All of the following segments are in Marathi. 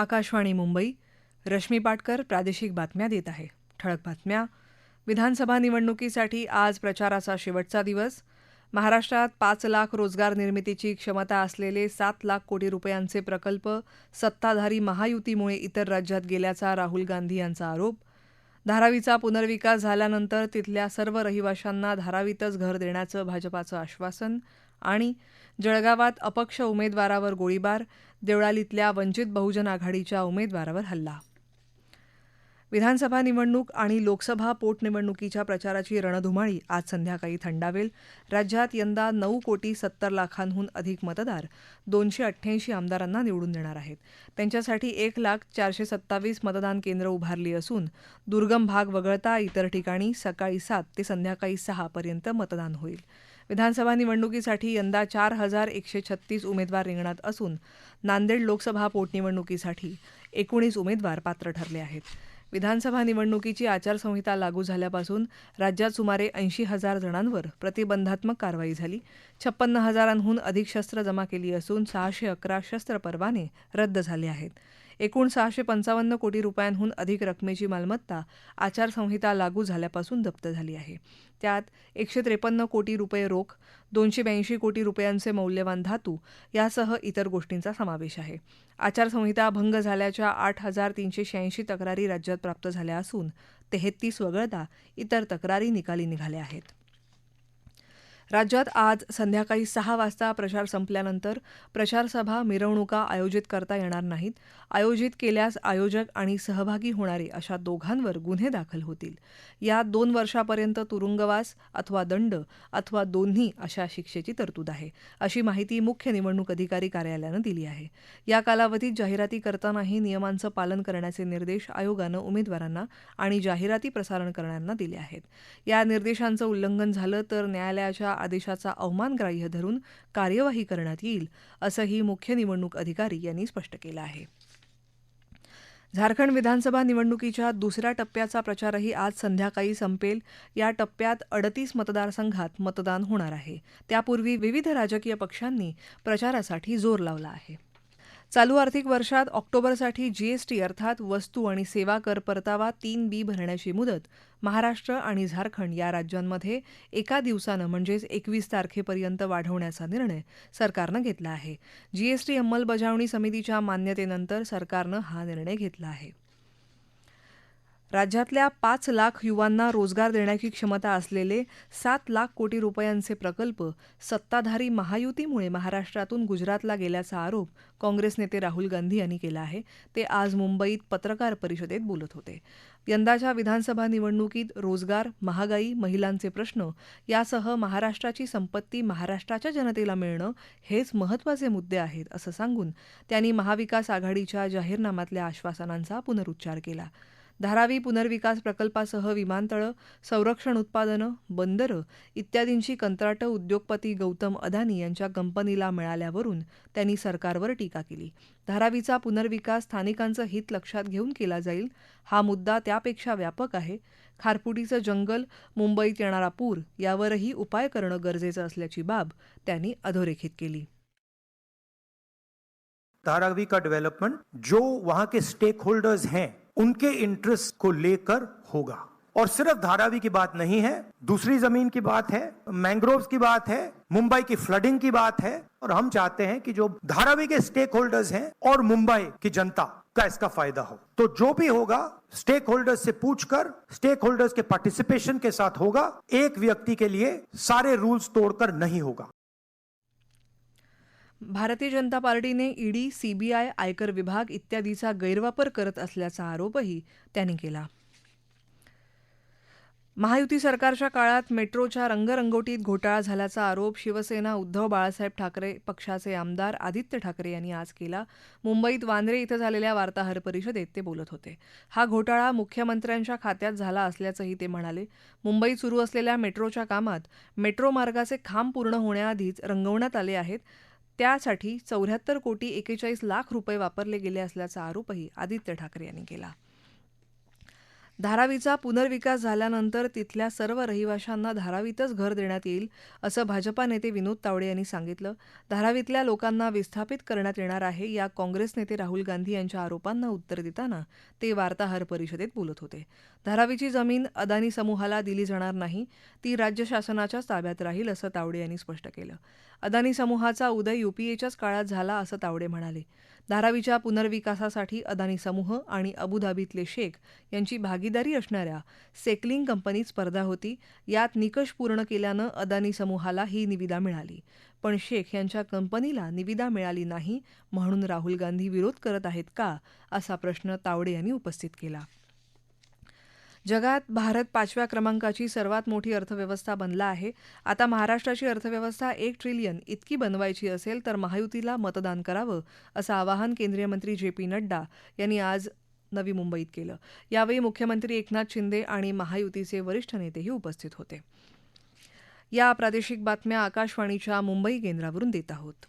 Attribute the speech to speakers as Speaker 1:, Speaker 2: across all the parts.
Speaker 1: आकाशवाणी मुंबई रश्मी पाटकर प्रादेशिक बातम्या देत आहे ठळक बातम्या विधानसभा निवडणुकीसाठी आज प्रचाराचा शेवटचा दिवस महाराष्ट्रात पाच लाख रोजगार निर्मितीची क्षमता असलेले सात लाख कोटी रुपयांचे प्रकल्प सत्ताधारी महायुतीमुळे इतर राज्यात गेल्याचा राहुल गांधी यांचा आरोप धारावीचा पुनर्विकास झाल्यानंतर तिथल्या सर्व रहिवाशांना धारावीतच घर देण्याचं भाजपाचं आश्वासन आणि जळगावात अपक्ष उमेदवारावर गोळीबार देवळालीतल्या वंचित बहुजन आघाडीच्या उमेदवारावर हल्ला विधानसभा निवडणूक आणि लोकसभा पोटनिवडणुकीच्या प्रचाराची रणधुमाळी आज संध्याकाळी थंडावेल राज्यात यंदा नऊ कोटी सत्तर लाखांहून अधिक मतदार दोनशे अठ्ठ्याऐंशी आमदारांना निवडून देणार आहेत त्यांच्यासाठी एक लाख चारशे सत्तावीस मतदान केंद्र उभारली असून दुर्गम भाग वगळता इतर ठिकाणी सकाळी सात ते संध्याकाळी सहापर्यंत पर्यंत मतदान होईल विधानसभा निवडणुकीसाठी यंदा चार हजार एकशे छत्तीस उमेदवार रिंगणात असून नांदेड लोकसभा पोटनिवडणुकीसाठी एकोणीस उमेदवार पात्र ठरले आहेत विधानसभा निवडणुकीची आचारसंहिता लागू झाल्यापासून राज्यात सुमारे ऐंशी हजार जणांवर प्रतिबंधात्मक कारवाई झाली छप्पन्न हजारांहून अधिक शस्त्र जमा केली असून सहाशे अकरा शस्त्र परवाने रद्द झाले आहेत एकूण सहाशे पंचावन्न कोटी रुपयांहून अधिक रकमेची मालमत्ता आचारसंहिता लागू झाल्यापासून जप्त झाली आहे त्यात एकशे त्रेपन्न कोटी रुपये रोख दोनशे ब्याऐंशी कोटी रुपयांचे मौल्यवान धातू यासह इतर गोष्टींचा समावेश आहे आचारसंहिता भंग झाल्याच्या आठ हजार तीनशे शहाऐंशी तक्रारी राज्यात प्राप्त झाल्या असून तेहतीस वगळता इतर तक्रारी निकाली निघाल्या आहेत राज्यात आज संध्याकाळी सहा वाजता प्रचार संपल्यानंतर प्रचारसभा मिरवणुका आयोजित करता येणार नाहीत आयोजित केल्यास आयोजक आणि सहभागी होणारे अशा दोघांवर गुन्हे दाखल होतील यात दोन वर्षापर्यंत तुरुंगवास अथवा दंड अथवा दोन्ही अशा शिक्षेची तरतूद आहे अशी माहिती मुख्य निवडणूक अधिकारी कार्यालयानं दिली आहे या कालावधीत जाहिराती करतानाही नियमांचं पालन करण्याचे निर्देश आयोगानं उमेदवारांना आणि जाहिराती प्रसारण करणाऱ्यांना दिले आहेत या निर्देशांचं उल्लंघन झालं तर न्यायालयाच्या आदेशाचा अवमानग्राह्य धरून कार्यवाही करण्यात येईल असंही मुख्य निवडणूक अधिकारी यांनी स्पष्ट केलं आहे झारखंड विधानसभा निवडणुकीच्या दुसऱ्या टप्प्याचा प्रचारही आज संध्याकाळी संपेल या टप्प्यात अडतीस मतदारसंघात मतदान होणार आहे त्यापूर्वी विविध राजकीय पक्षांनी प्रचारासाठी जोर लावला आहे चालू आर्थिक वर्षात ऑक्टोबरसाठी जीएसटी अर्थात वस्तू आणि सेवा कर परतावा तीन बी भरण्याची मुदत महाराष्ट्र आणि झारखंड या राज्यांमध्ये एका दिवसानं म्हणजेच एकवीस तारखेपर्यंत वाढवण्याचा निर्णय सरकारनं घेतला आहे जीएसटी अंमलबजावणी समितीच्या मान्यतेनंतर सरकारनं हा निर्णय घेतला आहे राज्यातल्या पाच लाख युवांना रोजगार देण्याची क्षमता असलेले सात लाख कोटी रुपयांचे प्रकल्प सत्ताधारी महायुतीमुळे महाराष्ट्रातून गुजरातला गेल्याचा आरोप काँग्रेस नेते राहुल गांधी यांनी केला आहे ते आज मुंबईत पत्रकार परिषदेत बोलत होते यंदाच्या विधानसभा निवडणुकीत रोजगार महागाई महिलांचे प्रश्न यासह महाराष्ट्राची संपत्ती महाराष्ट्राच्या जनतेला मिळणं हेच महत्वाचे मुद्दे आहेत असं सांगून त्यांनी महाविकास आघाडीच्या जाहीरनाम्यातल्या आश्वासनांचा पुनरुच्चार केला धारावी पुनर्विकास प्रकल्पासह विमानतळं संरक्षण उत्पादनं बंदरं इत्यादींची कंत्राटं उद्योगपती गौतम अदानी यांच्या कंपनीला मिळाल्यावरून त्यांनी सरकारवर टीका केली धारावीचा पुनर्विकास स्थानिकांचं हित लक्षात घेऊन केला जाईल हा मुद्दा त्यापेक्षा व्यापक आहे खारफुटीचं जंगल मुंबईत येणारा पूर यावरही उपाय करणं गरजेचं असल्याची बाब त्यांनी अधोरेखित केली धारावी का डेव्हलपमेंट जो वहां के स्टेक होल्डर्स हैं उनके इंटरेस्ट को लेकर होगा और सिर्फ धारावी की बात नहीं है दूसरी जमीन की बात है मैंग्रोव्स की बात है मुंबई की फ्लडिंग की बात है और हम चाहते हैं कि जो धारावी के स्टेक होल्डर्स हैं और मुंबई की जनता का इसका फायदा हो तो जो भी होगा स्टेक होल्डर्स से पूछकर स्टेक होल्डर्स के पार्टिसिपेशन के साथ होगा एक व्यक्ति के लिए सारे रूल्स तोड़कर नहीं होगा भारतीय जनता पार्टीने ईडी सीबीआय आयकर विभाग इत्यादीचा गैरवापर करत असल्याचा आरोपही त्यांनी केला महायुती सरकारच्या काळात मेट्रोच्या रंगरंगोटीत घोटाळा झाल्याचा आरोप शिवसेना उद्धव बाळासाहेब ठाकरे पक्षाचे आमदार आदित्य ठाकरे यांनी आज केला मुंबईत वांद्रे इथं झालेल्या वार्ताहर परिषदेत ते बोलत होते हा घोटाळा मुख्यमंत्र्यांच्या खात्यात झाला असल्याचंही ते म्हणाले मुंबईत सुरू असलेल्या मेट्रोच्या कामात मेट्रो मार्गाचे खांब पूर्ण होण्याआधीच रंगवण्यात आले आहेत त्यासाठी चौऱ्याहत्तर कोटी एकेचाळीस लाख रुपये वापरले गेले असल्याचा आरोपही आदित्य ठाकरे यांनी केला धारावीचा पुनर्विकास झाल्यानंतर तिथल्या सर्व रहिवाशांना धारावीतच घर देण्यात येईल असं भाजपा नेते विनोद तावडे यांनी सांगितलं धारावीतल्या लोकांना विस्थापित करण्यात येणार आहे या काँग्रेस नेते राहुल गांधी यांच्या आरोपांना उत्तर देताना ते वार्ताहर परिषदेत बोलत होते धारावीची जमीन अदानी समूहाला दिली जाणार नाही ती राज्य शासनाच्याच ताब्यात राहील असं तावडे यांनी स्पष्ट केलं अदानी समूहाचा उदय युपीएच्याच काळात झाला असं तावडे म्हणाले धारावीच्या पुनर्विकासासाठी अदानी समूह आणि अबुधाबीतले शेख यांची भागी भागीदारी असणाऱ्या सेकलिंग कंपनीत स्पर्धा होती यात निकष पूर्ण केल्यानं अदानी समूहाला ही निविदा मिळाली पण शेख यांच्या कंपनीला निविदा मिळाली नाही म्हणून राहुल गांधी विरोध करत आहेत का असा प्रश्न तावडे यांनी उपस्थित केला जगात भारत पाचव्या क्रमांकाची सर्वात मोठी अर्थव्यवस्था बनला आहे आता महाराष्ट्राची अर्थव्यवस्था एक ट्रिलियन इतकी बनवायची असेल तर महायुतीला मतदान करावं असं आवाहन केंद्रीय मंत्री जे पी नड्डा यांनी आज नवी मुंबईत केलं यावेळी मुख्यमंत्री एकनाथ शिंदे आणि महायुतीचे वरिष्ठ नेतेही उपस्थित होते या प्रादेशिक बातम्या आकाशवाणीच्या मुंबई केंद्रावरून देत आहोत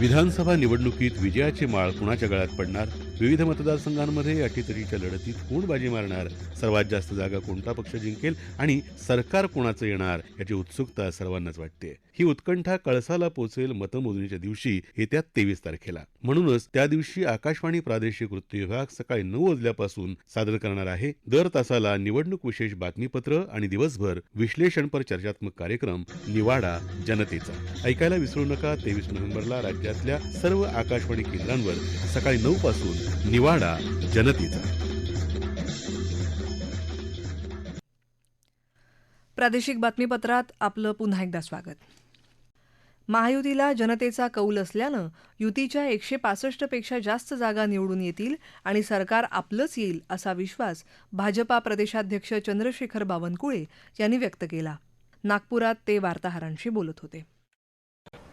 Speaker 1: विधानसभा निवडणुकीत विजयाची माळ कुणाच्या गळ्यात पडणार विविध मतदारसंघांमध्ये अटीतटीच्या लढतीत कोण बाजी मारणार सर्वात जास्त जागा कोणता पक्ष जिंकेल आणि सरकार कोणाचं येणार याची उत्सुकता सर्वांनाच वाटते ही उत्कंठा कळसाला पोचेल मतमोजणीच्या दिवशी येत्या तेवीस तारखेला म्हणूनच त्या दिवशी आकाशवाणी प्रादेशिक वृत्त विभाग सकाळी नऊ वाजल्यापासून सादर करणार आहे दर तासाला निवडणूक विशेष बातमीपत्र आणि दिवसभर विश्लेषणपर चर्चात्मक कार्यक्रम निवाडा जनतेचा ऐकायला विसरू नका तेवीस नोव्हेंबरला राज्यातल्या सर्व आकाशवाणी केंद्रांवर सकाळी नऊ पासून निवाडा जनतेचा प्रादेशिक बातमीपत्रात आपलं पुन्हा एकदा स्वागत महायुतीला जनतेचा कौल असल्यानं युतीच्या एकशे पासष्टपेक्षा पेक्षा जास्त जागा निवडून येतील आणि सरकार आपलंच येईल असा विश्वास भाजपा प्रदेशाध्यक्ष चंद्रशेखर बावनकुळे यांनी व्यक्त केला नागपुरात ते वार्ताहरांशी बोलत होते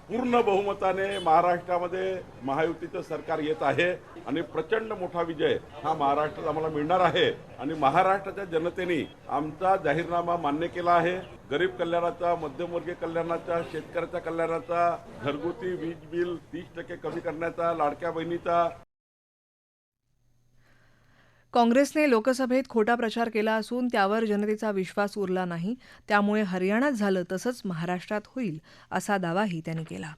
Speaker 1: पूर्ण बहुमताने महाराष्ट्रामध्ये महायुतीचं सरकार येत आहे आणि प्रचंड मोठा विजय हा महाराष्ट्रात आम्हाला मिळणार आहे आणि महाराष्ट्राच्या जनतेने आमचा जाहीरनामा मान्य केला आहे गरीब कल्याणाचा मध्यमवर्गीय कल्याणाचा शेतकऱ्याच्या कल्याणाचा घरगुती वीज बिल तीस टक्के कमी करण्याचा लाडक्या बहिणीचा काँग्रेसने लोकसभेत खोटा प्रचार केला असून त्यावर जनतेचा विश्वास उरला नाही त्यामुळे हरियाणात झालं तसंच महाराष्ट्रात होईल असा दावाही त्यांनी केला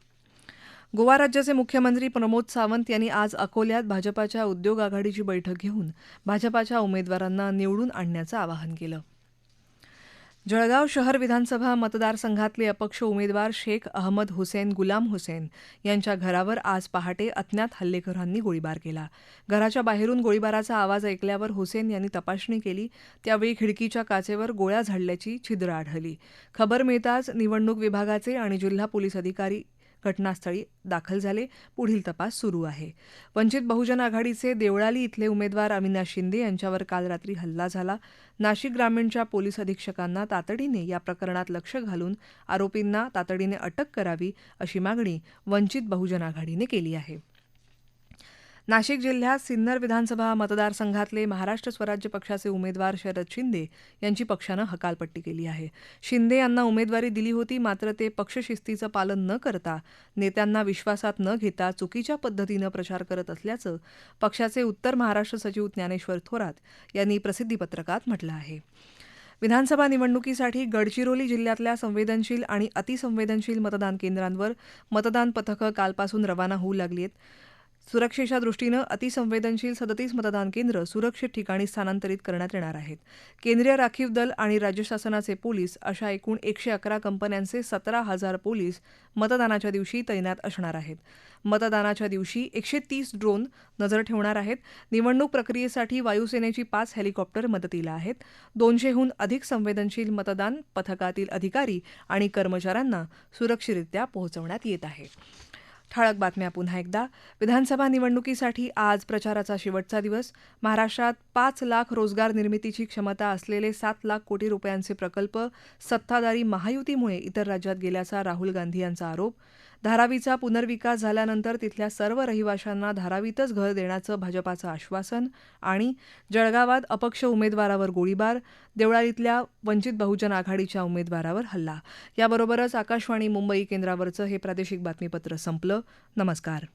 Speaker 1: गोवा राज्याचे मुख्यमंत्री प्रमोद सावंत यांनी आज अकोल्यात भाजपाच्या उद्योग आघाडीची बैठक घेऊन भाजपाच्या उमेदवारांना निवडून आणण्याचं आवाहन केलं जळगाव शहर विधानसभा मतदारसंघातले अपक्ष उमेदवार शेख अहमद हुसेन गुलाम हुसेन यांच्या घरावर आज पहाटे अज्ञात हल्लेखोरांनी गोळीबार केला घराच्या बाहेरून गोळीबाराचा आवाज ऐकल्यावर हुसेन यांनी तपासणी केली त्यावेळी खिडकीच्या काचेवर गोळ्या झाडल्याची छिद्र आढळली खबर मिळताच निवडणूक विभागाचे आणि जिल्हा पोलीस अधिकारी घटनास्थळी दाखल झाले पुढील तपास सुरू आहे वंचित बहुजन आघाडीचे देवळाली इथले उमेदवार अविनाश शिंदे यांच्यावर काल रात्री हल्ला झाला नाशिक ग्रामीणच्या पोलीस अधीक्षकांना तातडीने या प्रकरणात लक्ष घालून आरोपींना तातडीने अटक करावी अशी मागणी वंचित बहुजन आघाडीने केली आहे नाशिक जिल्ह्यात सिन्नर विधानसभा मतदारसंघातले महाराष्ट्र स्वराज्य पक्षाचे उमेदवार शरद शिंदे यांची पक्षानं हकालपट्टी केली आहे शिंदे यांना उमेदवारी दिली होती मात्र ते पक्षशिस्तीचं पालन न करता नेत्यांना विश्वासात न घेता चुकीच्या पद्धतीनं प्रचार करत असल्याचं पक्षाचे उत्तर महाराष्ट्र सचिव ज्ञानेश्वर थोरात यांनी प्रसिद्धीपत्रकात म्हटलं आहे विधानसभा निवडणुकीसाठी गडचिरोली जिल्ह्यातल्या संवेदनशील आणि अतिसंवेदनशील मतदान केंद्रांवर मतदान पथकं कालपासून रवाना होऊ लागली आहेत सुरक्षेच्या दृष्टीनं अतिसंवेदनशील सदतीस मतदान केंद्र सुरक्षित ठिकाणी स्थानांतरित करण्यात येणार आहेत केंद्रीय राखीव दल आणि राज्य शासनाचे पोलीस अशा एकूण एकशे अकरा कंपन्यांचे सतरा हजार पोलीस मतदानाच्या दिवशी तैनात असणार आहेत मतदानाच्या दिवशी एकशे तीस ड्रोन नजर ठेवणार आहेत निवडणूक प्रक्रियेसाठी वायुसेनेची पाच हेलिकॉप्टर मदतीला आहेत दोनशेहून अधिक संवेदनशील मतदान पथकातील अधिकारी आणि कर्मचाऱ्यांना सुरक्षितरित्या पोहोचवण्यात येत आहे ठळक बातम्या पुन्हा एकदा विधानसभा निवडणुकीसाठी आज प्रचाराचा शेवटचा दिवस महाराष्ट्रात पाच लाख रोजगार निर्मितीची क्षमता असलेले सात लाख कोटी रुपयांचे प्रकल्प सत्ताधारी महायुतीमुळे इतर राज्यात गेल्याचा राहुल गांधी यांचा आरोप धारावीचा पुनर्विकास झाल्यानंतर तिथल्या सर्व रहिवाशांना धारावीतच घर देण्याचं भाजपाचं आश्वासन आणि जळगावात अपक्ष उमेदवारावर गोळीबार देवळालीतल्या वंचित बहुजन आघाडीच्या उमेदवारावर हल्ला याबरोबरच आकाशवाणी मुंबई केंद्रावरचं हे प्रादेशिक बातमीपत्र संपलं नमस्कार